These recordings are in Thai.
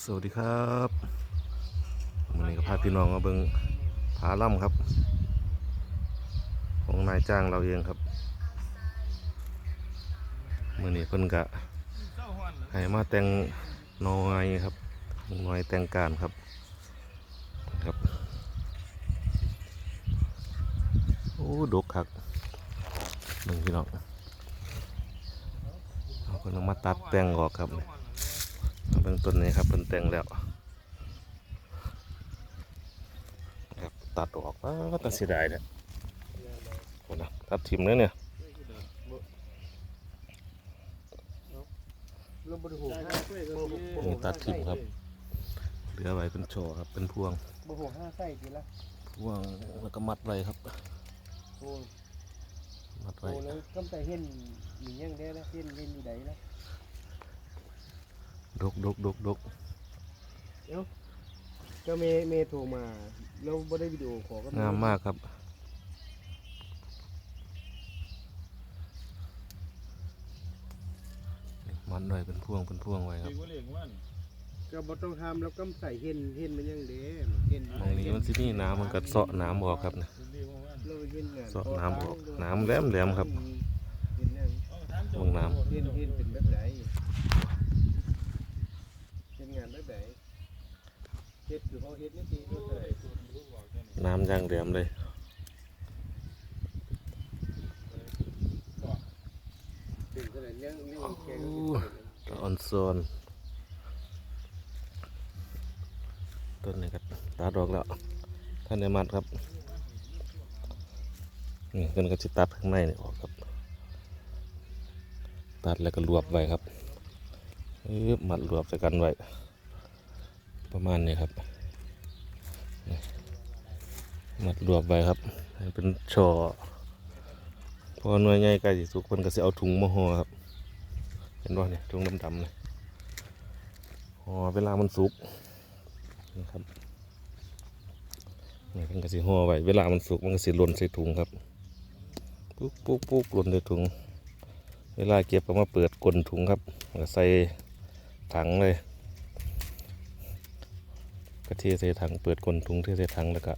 สวัสดีครับวันนี้ก็พาพี่น้องมาเบิงผาล่ำครับ ของนายจ้างเราเองครับมื่อนี้เพิ่นกะให้มาแต่งน้อยครับน้อยแต่งการครับครับโอ้ดกคักหนึ่งพี่น้องเอาเพิ่นมาตัดแต่งออกครับ เบื้องต้นนี้ครับเป็นแต่งแล้วครับตัดออกว่าตัดเสียดายเนี่ยคนนะตัดทิมเลยเนี่ยเราบริโภคห้าไส้ก็มีนี่ตัดทิมครับ เหลือไว้เป็นโชว์ครับ เป็นพวงบริโภคห้าไส้ทีละพวงแล้วก็มัดไว้ครับโอ้มัดโหไว้แล้วก็แต่เห็นมีอย่างเด้นะเห็นเห็นอยู่ใดนะ ดกดกดกดกก็เมเมโทรมาเราบ่ได้วิดีโอขอก็งามมากครับนี่มัดไว้เป็นพวงเป็นพวงไว้ครับ ก็บ่ต้องทำแล้วก็ใส่เห็นเห็นมันยังเด้เห็นตรงนี้มันสิมีน้ำมันก็เสาะน้ำออกครับนะ เราเห็นงานเสาะน้ำออกน้ำแหลมแหลมครับ เห็นนั่นลงน้ำ เห็นเห็นเป็นแบบไหน เห็นงานแบบไหนเฮ็ดคือเขาเฮ็ดนี่สิเท่าไหร่น้ำย่างแหลมเลยถึงเท่าไหร่ยังยังแกก็ตะออนโซนต้นนี้ก็ตัดออกแล้วท่านในมัดครับนี่เพิ่นก็จะตัดข้างในนี่ออกครับ ตัดแล้วก็รวบไว้ครับอึ๊บมัดรวบใส่กันไว้ ประมาณนี้ครับนัดรวบไว้ครับเป็นช่อพอหน่วยใหญ่ใกล้สิสุกเพิ่นก็สิเอาถุงมาห่อครับ เห็นว่าเนี่ยถุงดำๆเลยห่อเวลามันสุกนี่ครับนี่เป็นกระสีห่อไว้เวลามันสุกมันก็สิหล่นใส่ถุงครับปุ๊กปุ๊กปุ๊กหล่นใส่ถุง เวลาเก็บก็มาเปิดก้นถุงครับก็ใส่ถังเลย กระเทียใส่ถังเปิดก้นถุงเทใส่ถังแล้วก็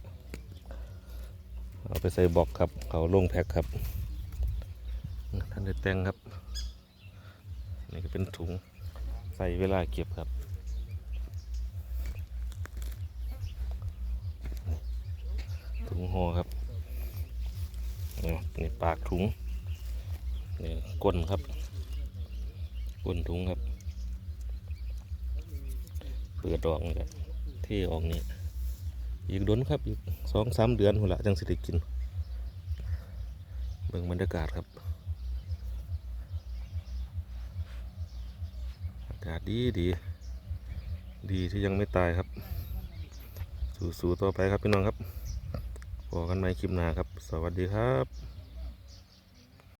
เอาไปใส่บล็อกครับเขาลงแพ็คครับท่านได้แต่งครับนี่ก็เป็นถุงใส่เวลาเก็บครับถุงห่อครับนี่ปากถุงนี่ก้นครับก้นถุงครับเปิดออกนี่ครับ เที่ออกนี่อีกโดนครับอีกสองสามเดือนหัวละจังสิได้กินเบิ่งบรรยากาศครับ อากาศดีดี ดีที่ยังไม่ตายครับ สู้ๆต่อไปครับพี่น้องครับพอกันใหม่คลิปหน้าครับ สวัสดีครับ